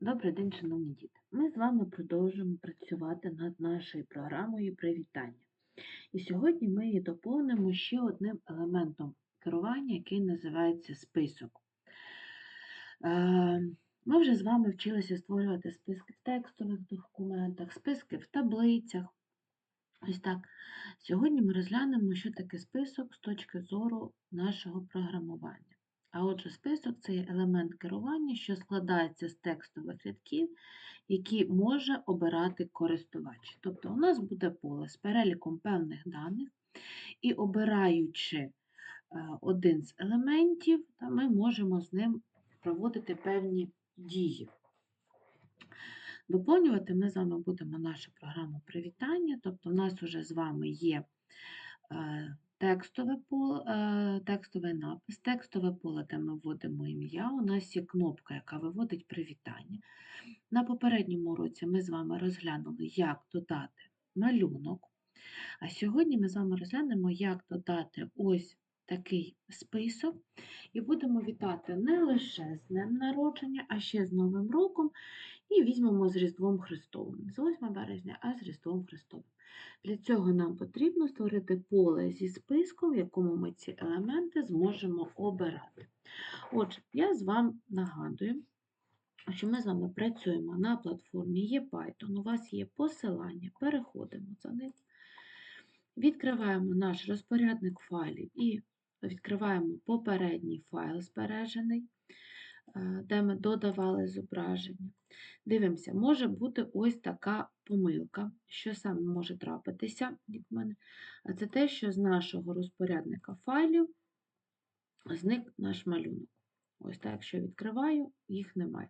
Добрий день, шановні діти! Ми з вами продовжуємо працювати над нашою програмою привітання. І сьогодні ми її доповнимо ще одним елементом керування, який називається список. Е, Ми вже з вами вчилися створювати списки в текстових документах, списки в таблицях. Ось так. Сьогодні ми розглянемо, що таке список з точки зору нашого програмування. А отже, список це елемент керування, що складається з текстових рядків, які може обирати користувач. Тобто у нас буде поле з переліком певних даних, і обираючи е, один з елементів, ми можемо з ним проводити певні дії. Доповнювати ми з вами будемо нашу програму привітання, тобто в нас вже з вами є е, текстове поле, е, текстовий напис, текстове поле, де ми вводимо ім'я, у нас є кнопка, яка виводить привітання. На попередньому уроці ми з вами розглянули, як додати малюнок. А сьогодні ми з вами розглянемо, як додати ось такий список, і будемо вітати не лише з днем народження, а ще з Новим роком, і візьмемо з Різдвом Христовим. З 8 березня, а з Різдвом Христовим. Для цього нам потрібно створити поле зі списком, в якому ми ці елементи зможемо обирати. Отже, я з вами нагадую, що ми з вами працюємо на платформі ePython. У вас є посилання, переходимо за ним, відкриваємо наш розпорядник файлів і відкриваємо попередній файл збережений, е, де ми додавали зображення. Дивимося, може бути ось така помилка, що саме може трапитися від мене. А це те, що з нашого розпорядника файлів зник наш малюнок. Ось так, якщо відкриваю, їх немає.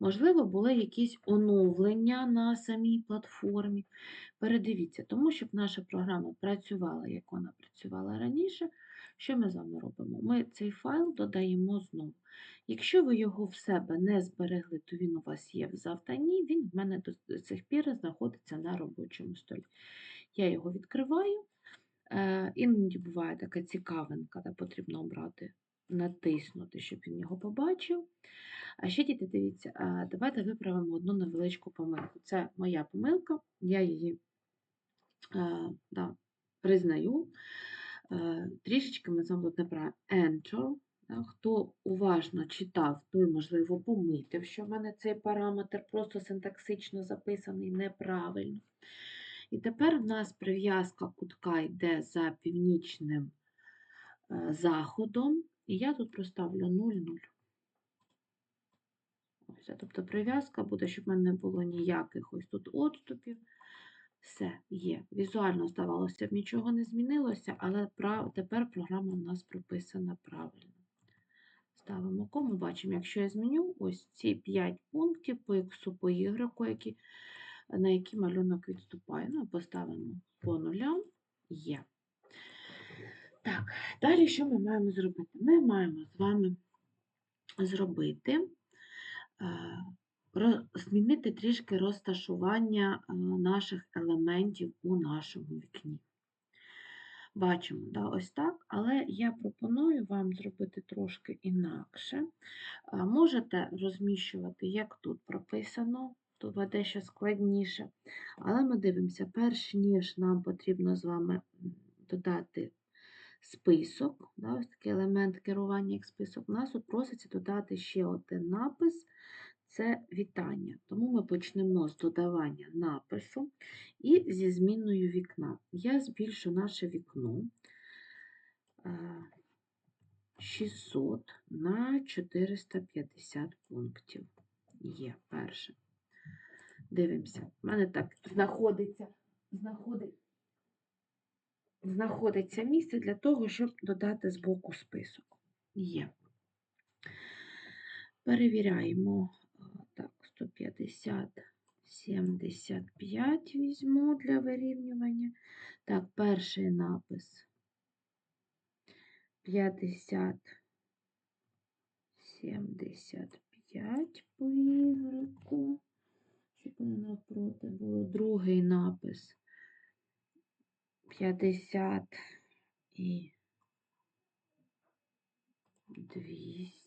Можливо, були якісь оновлення на самій платформі. Передивіться, тому щоб наша програма працювала, як вона працювала раніше, що ми з вами робимо? Ми цей файл додаємо знову. Якщо ви його в себе не зберегли, то він у вас є в завданні, він в мене до цих пір знаходиться на робочому столі. Я його відкриваю. Е, іноді буває така цікавинка, де потрібно обрати, натиснути, щоб він його побачив. А ще, діти, дивіться, давайте виправимо одну невеличку помилку. Це моя помилка, я її е, да, признаю. Е, трішечки ми з вами тут. Enter. Хто уважно читав, той, можливо, помітив, що в мене цей параметр просто синтаксично записаний неправильно. І тепер в нас прив'язка кутка йде за північним е, заходом, і я тут проставлю 0,0. Ось, Тобто прив'язка буде, щоб в мене не було ніяких ось тут отступів. Все, є. Візуально, здавалося б, нічого не змінилося, але тепер програма у нас прописана правильно. Ставимо кому, бачимо, якщо я зміню ось ці 5 пунктів по X, по Y, які, на які малюнок відступає. Ну, поставимо по нулям є. Так, далі що ми маємо зробити? Ми маємо з вами зробити змінити трішки розташування е, наших елементів у нашому вікні. Бачимо, да, ось так, але я пропоную вам зробити трошки інакше. Можете розміщувати, як тут прописано, тут дещо складніше. Але ми дивимося, перш ніж нам потрібно з вами додати список, да, ось такий елемент керування як список, у нас тут проситься додати ще один напис це вітання. Тому ми почнемо з додавання напису і зі зміною вікна. Я збільшу наше вікно 600 е, на 450 пунктів. Є перше. Дивимося, в мене так знаходиться, знаходиться. Знаходиться місце для того, щоб додати з боку список. Є. Перевіряємо 150, 75 візьму для вирівнювання. Так, перший напис 50, 75 по ігреку, щоб вони навпроти було. Другий напис 50 і 200.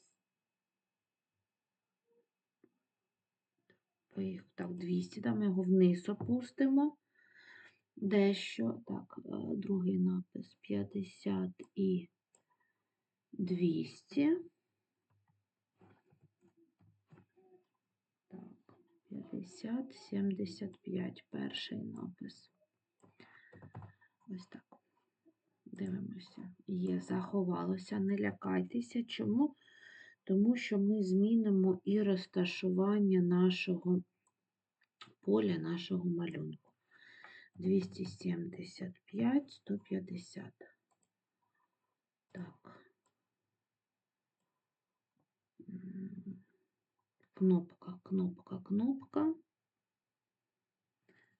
Поїхав. Так, 200, да, ми його вниз опустимо. Дещо. Так, е, другий напис 50 і 200. Так, 50, 75, перший напис. Ось так. Дивимося. Є, заховалося. Не лякайтеся. Чому? Тому що ми змінимо і розташування нашого поля, нашого малюнку. 275, 150. Так. Кнопка, кнопка, кнопка.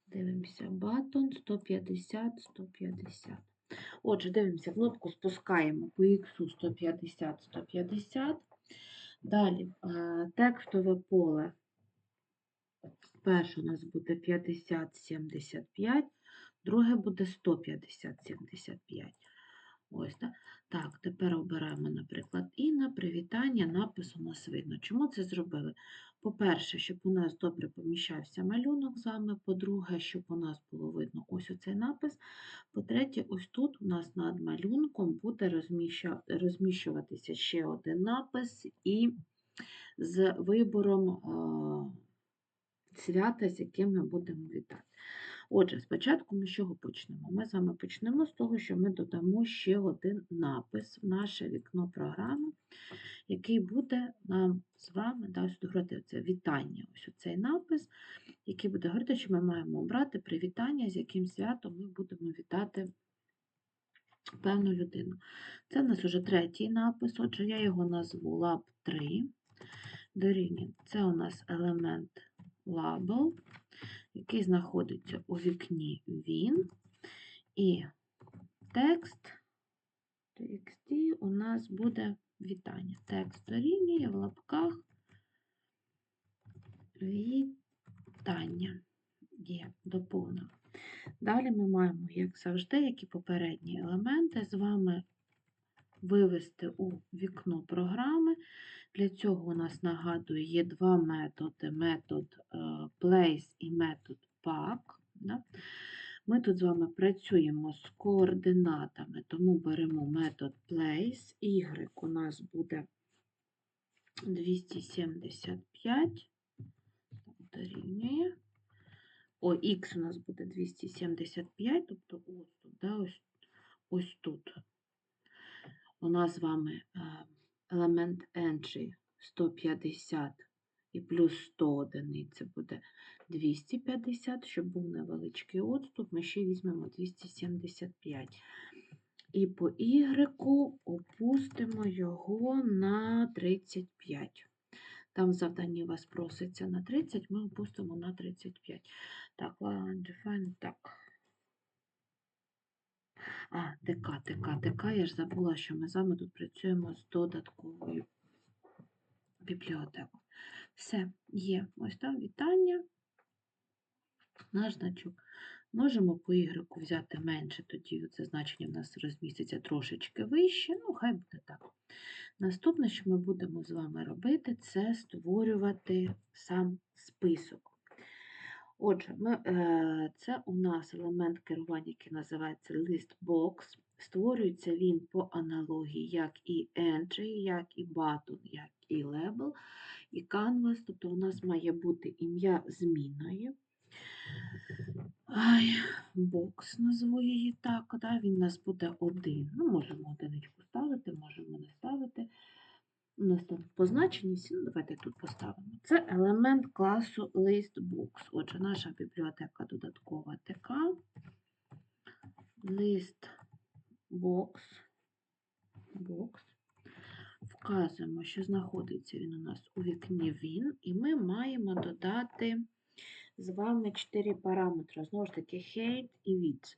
Дивимося, батон 150, 150. Отже, дивимося, кнопку спускаємо по іксу 150, 150. Далі текстове поле. Перше у нас буде 50, 75, друге буде 150, 75. Ось так. Так, тепер обираємо, наприклад, і привітання напис у нас видно. Чому це зробили? По-перше, щоб у нас добре поміщався малюнок з вами. По-друге, щоб у нас було видно ось оцей напис. По-третє, ось тут у нас над малюнком буде розміщуватися ще один напис і з вибором свята, з яким ми будемо вітати. Отже, спочатку ми з чого почнемо? Ми з вами почнемо з того, що ми додамо ще один напис в наше вікно програми, який буде нам з вами говорити це вітання. Ось цей напис, який буде говорити, що ми маємо обрати привітання, з яким святом ми будемо вітати певну людину. Це в нас уже третій напис, отже, я його назву lab 3. Дорівнює. Це у нас елемент label, який знаходиться у вікні він. І текст TXT у нас буде вітання. Текст дорівнює в лапках вітання. Є доповнено. Далі ми маємо, як завжди, як і попередні елементи, з вами вивести у вікно програми. Для цього у нас, нагадую, є два методи: метод е, place і метод pack. Да? Ми тут з вами працюємо з координатами, тому беремо метод place. Y у нас буде 275, дорівнює. О, X у нас буде 275, тобто ось тут, да, ось, ось тут. У нас з вами е, елемент entry 150 і плюс 100 одиниць це буде 250, щоб був невеличкий відступ, ми ще візьмемо 275. І по Y опустимо його на 35. Там в завданні вас проситься на 30, ми опустимо на 35. Так, define, так. А, ТК, ТК, ТК. Я ж забула, що ми з вами тут працюємо з додатковою бібліотекою. Все, є. Ось там вітання. Наш значок. Можемо по Y взяти менше, тоді це значення в нас розміститься трошечки вище. Ну, хай буде так. Наступне, що ми будемо з вами робити, це створювати сам список. Отже, ми, е, це у нас елемент керування, який називається listbox. Створюється він по аналогії, як і entry, як і button, як і label, і canvas. Тобто у нас має бути ім'я зміною. Ай, бокс назву її так, да, він у нас буде один. Ну, можемо одиничку ставити, можемо не ставити. У нас там позначені всі, ну давайте тут поставимо. Це елемент класу ListBox. Отже, наша бібліотека додаткова ТК. ListBox. Box. Вказуємо, що знаходиться він у нас у вікні він, і ми маємо додати з вами 4 параметри. Знову ж таки, height і width,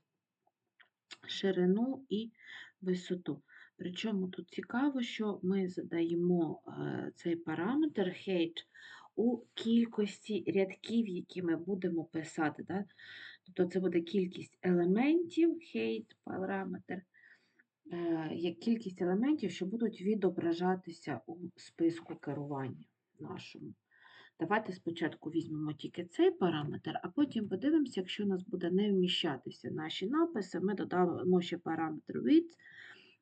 ширину і висоту. Причому тут цікаво, що ми задаємо е, цей параметр height у кількості рядків, які ми будемо писати. Да? Тобто це буде кількість елементів, height параметр, е, як кількість елементів, що будуть відображатися у списку керування нашому. Давайте спочатку візьмемо тільки цей параметр, а потім подивимося, якщо у нас буде не вміщатися наші написи, ми додамо ще параметр width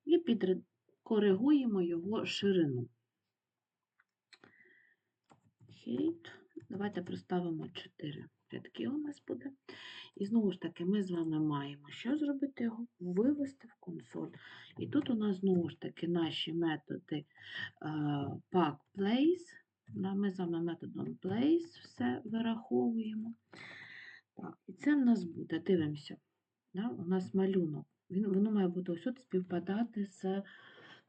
і підкоригуємо його ширину. Height. Давайте проставимо 4 рядки у нас буде. І знову ж таки, ми з вами маємо що зробити його? Вивести в консоль. І тут у нас знову ж таки наші методи е, pack place. Ми з вами методом place все вираховуємо. І це в нас буде, дивимося. У нас малюнок. Він, воно має бути ось тут співпадати з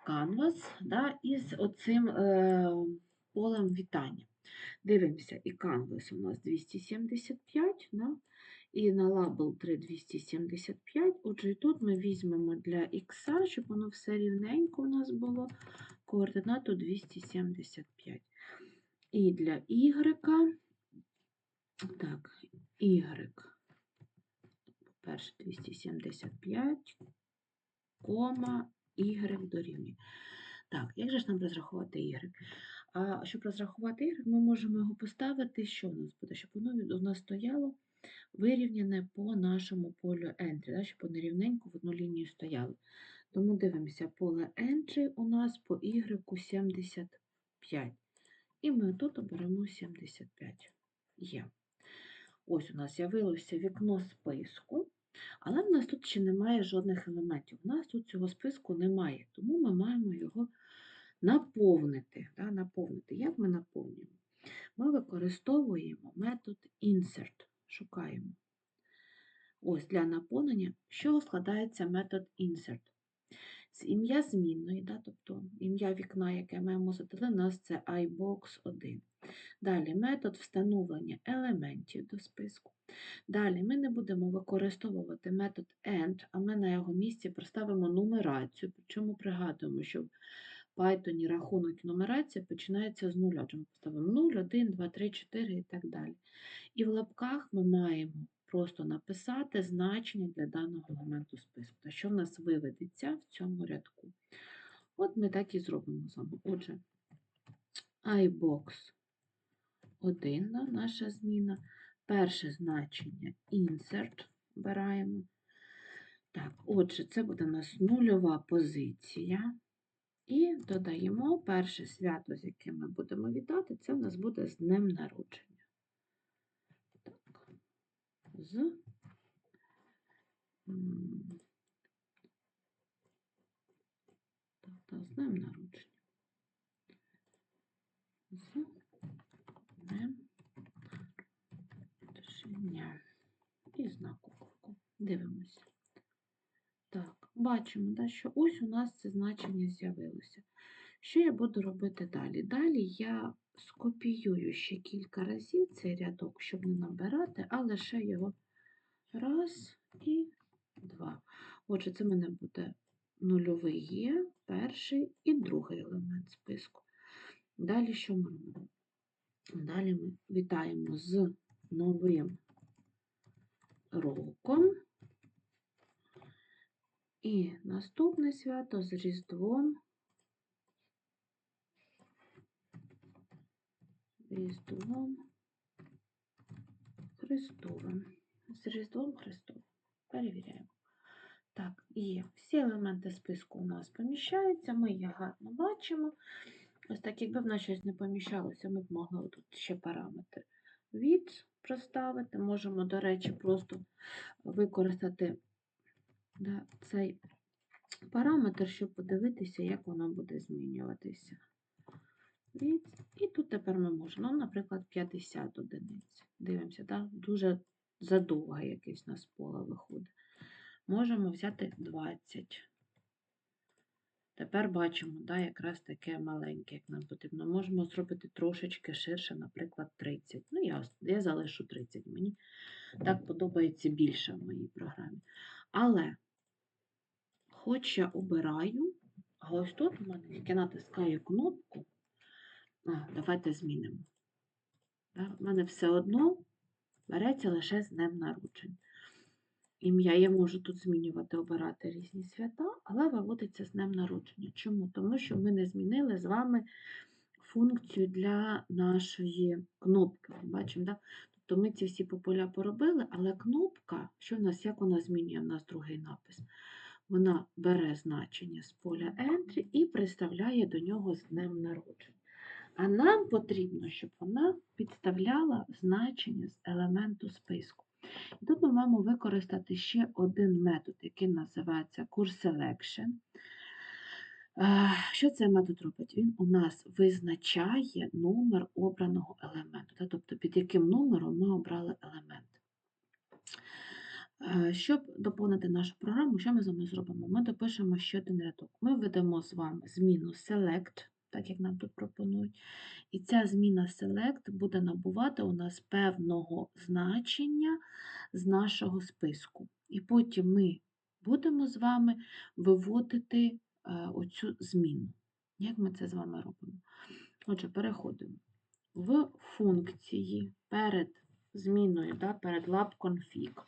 canvas да, і з оцим е, полем вітання. Дивимося, і canvas у нас 275, да, і на label 3 275. Отже, і тут ми візьмемо для x, щоб воно все рівненько у нас було, координату 275. І для y, так, y, перше 275, кома, y дорівнює. Так, як же ж нам розрахувати y? А щоб розрахувати y, ми можемо його поставити, що у нас буде, щоб воно у нас стояло вирівняне по нашому полю entry, да, щоб вони рівненько в одну лінію стояли. Тому дивимося, поле entry у нас по y 75. І ми тут оберемо 75. Є. Ось у нас з'явилося вікно списку, але в нас тут ще немає жодних елементів. У нас тут цього списку немає, тому ми маємо його наповнити. Да, наповнити. Як ми наповнюємо? Ми використовуємо метод insert. Шукаємо. Ось для наповнення, чого складається метод insert. З ім'я змінної, да, тобто ім'я вікна, яке маємо задали, у нас це iBox1. Далі метод встановлення елементів до списку. Далі ми не будемо використовувати метод AND, а ми на його місці проставимо нумерацію. Причому пригадуємо, що в Python рахунок і нумерація починається з нуля. Отже, поставимо 0, 1, 2, 3, 4 і так далі. І в лапках ми маємо просто написати значення для даного елементу списку. Та що в нас виведеться в цьому рядку. От ми так і зробимо з. Отже, iBox 1, да, наша зміна. Перше значення insert обираємо. Так, отже, це буде у нас нульова позиція. І додаємо перше свято, з яким ми будемо вітати, це в нас буде з днем народження. Так, з так, так, з днем народження. З днем народження. І знак оклику. Дивимося. Так, бачимо, да, що ось у нас це значення з'явилося. Що я буду робити далі? Далі я скопіюю ще кілька разів цей рядок, щоб не набирати, а лише його раз і два. Отже, це в мене буде нульовий є, перший і другий елемент списку. Далі що ми робимо? Далі ми вітаємо з новим роком. І наступне свято з Різдвом. Різдвом Христовим. З Різдвом Христовим. Перевіряємо. Так, є. Всі елементи списку у нас поміщаються, ми їх гарно бачимо. Ось так, якби в нас щось не поміщалося, ми б могли тут ще параметр від проставити. Можемо, до речі, просто використати да, цей параметр, щоб подивитися, як воно буде змінюватися. І тут тепер ми можемо, ну, наприклад, 50 одиниць. Дивимося, да? дуже задовго якесь у нас поле виходить. Можемо взяти 20. Тепер бачимо, да, якраз таке маленьке, як нам потрібно. Можемо зробити трошечки ширше, наприклад, 30. Ну, я, я залишу 30. Мені так подобається більше в моїй програмі. Але, хоч я обираю, а ось тут у мене, як я натискаю кнопку, а, давайте змінимо. В мене все одно береться лише з днем народження. Ім'я я можу тут змінювати, обирати різні свята, але виводиться з днем народження. Чому? Тому що ми не змінили з вами функцію для нашої кнопки. Бачимо, да? Тобто ми ці всі по поля поробили, але кнопка, що в нас, як вона змінює в нас другий напис? Вона бере значення з поля Entry і приставляє до нього з днем народження. А нам потрібно, щоб вона підставляла значення з елементу списку. І тут ми маємо використати ще один метод, який називається Course Selection. Що цей метод робить? Він у нас визначає номер обраного елементу, тобто під яким номером ми обрали елемент. Щоб доповнити нашу програму, що ми з вами зробимо? Ми допишемо ще один рядок. Ми введемо з вами зміну select, так як нам тут пропонують. І ця зміна select буде набувати у нас певного значення з нашого списку. І потім ми будемо з вами виводити е, оцю зміну. Як ми це з вами робимо? Отже, переходимо в функції перед зміною, да, перед labconfig.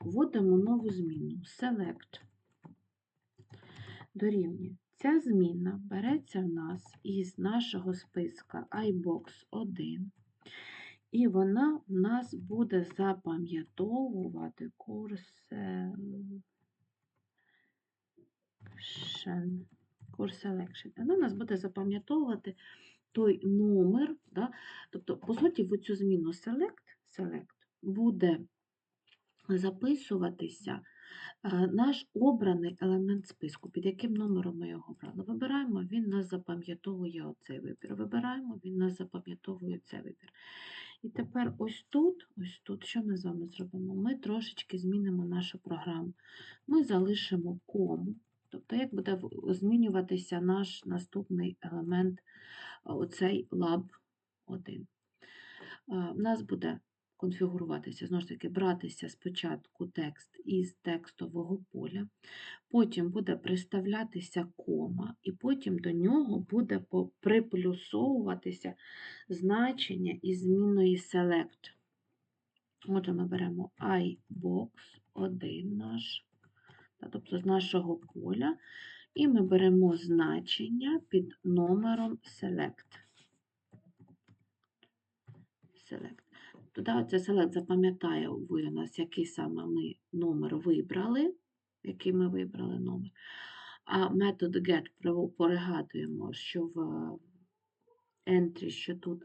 Вводимо нову зміну select дорівнює. Ця зміна береться в нас із нашого списка iBox 1, і вона в нас буде запам'ятовувати курс Course Selection. Вона в нас буде запам'ятовувати той номер, да? тобто, по суті, в цю зміну select, select буде записуватися наш обраний елемент списку, під яким номером ми його обрали. Вибираємо, він нас запам'ятовує оцей вибір. Вибираємо, він нас запам'ятовує цей вибір. І тепер ось тут, ось тут, що ми з вами зробимо? Ми трошечки змінимо нашу програму. Ми залишимо кому. Тобто, як буде змінюватися наш наступний елемент, е, оцей lab 1. У нас буде конфігуруватися, знову ж таки, братися спочатку текст із текстового поля, потім буде приставлятися кома, і потім до нього буде приплюсовуватися значення із зміною select. Отже, ми беремо iBox 1 наш, тобто з нашого поля, і ми беремо значення під номером select. Select. Туди це select запам'ятає у нас, який саме ми номер вибрали, який ми вибрали номер. А метод get пригадуємо, що в entry, що тут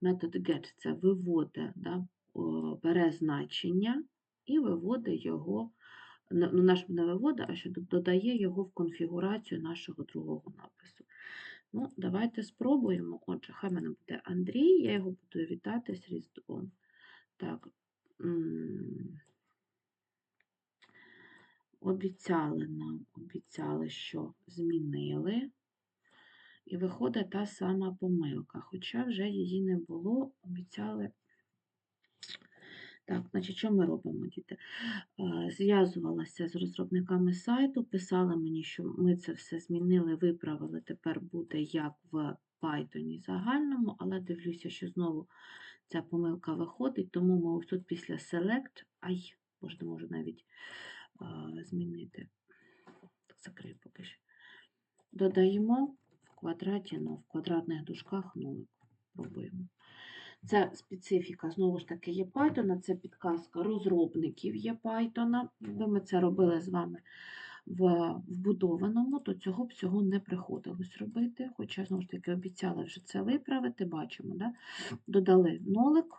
метод get це виводить, да, бере значення і виводить його, ну, наш не виводить, а що додає його в конфігурацію нашого другого напису. Ну, давайте спробуємо. Отже, хай мене буде Андрій, я його буду вітати з Різдвом. Так. Обіцяли нам, обіцяли, що змінили. І виходить та сама помилка, хоча вже її не було, обіцяли. Так, значить, що ми робимо, діти? Е, Зв'язувалася з розробниками сайту, писали мені, що ми це все змінили, виправили, тепер буде як в Python загальному, але дивлюся, що знову ця помилка виходить, тому ми ось тут після select, ай, може, не можу навіть е, змінити. Закрию поки що. Додаємо в квадраті, ну, в квадратних дужках нулик. Пробуємо. Це специфіка, знову ж таки, є Python, це підказка розробників є Python. Ми це робили з вами в вбудованому, то цього б всього не приходилось робити. Хоча, знову ж таки, обіцяли вже це виправити, бачимо, да? додали нолик.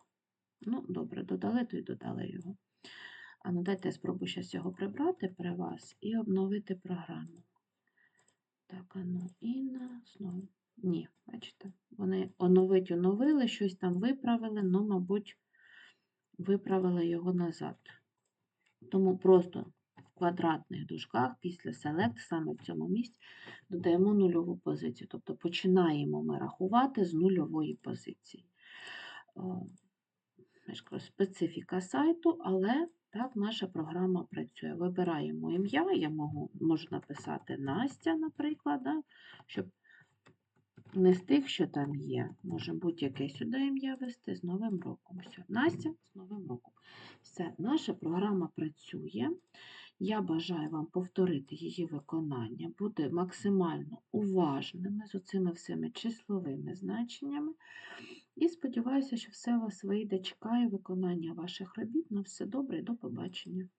Ну, добре, додали, то й додали його. А ну дайте я спробую зараз його прибрати при вас і обновити програму. Так, а ну, Інна, знову. Ні, бачите, вони оновить оновили, щось там виправили, ну, мабуть, виправили його назад. Тому просто квадратних дужках після select, саме в цьому місці, додаємо нульову позицію. Тобто починаємо ми рахувати з нульової позиції. Кажу, специфіка сайту, але так наша програма працює. Вибираємо ім'я, я можу, можу написати Настя, наприклад, да, щоб не з тих, що там є. Може будь-яке сюди ім'я вести з Новим роком. Все, Настя з Новим роком. Все, наша програма працює. Я бажаю вам повторити її виконання, бути максимально уважними з оцими всіми числовими значеннями. І сподіваюся, що все у вас вийде. Чекаю виконання ваших робіт. На все добре і до побачення.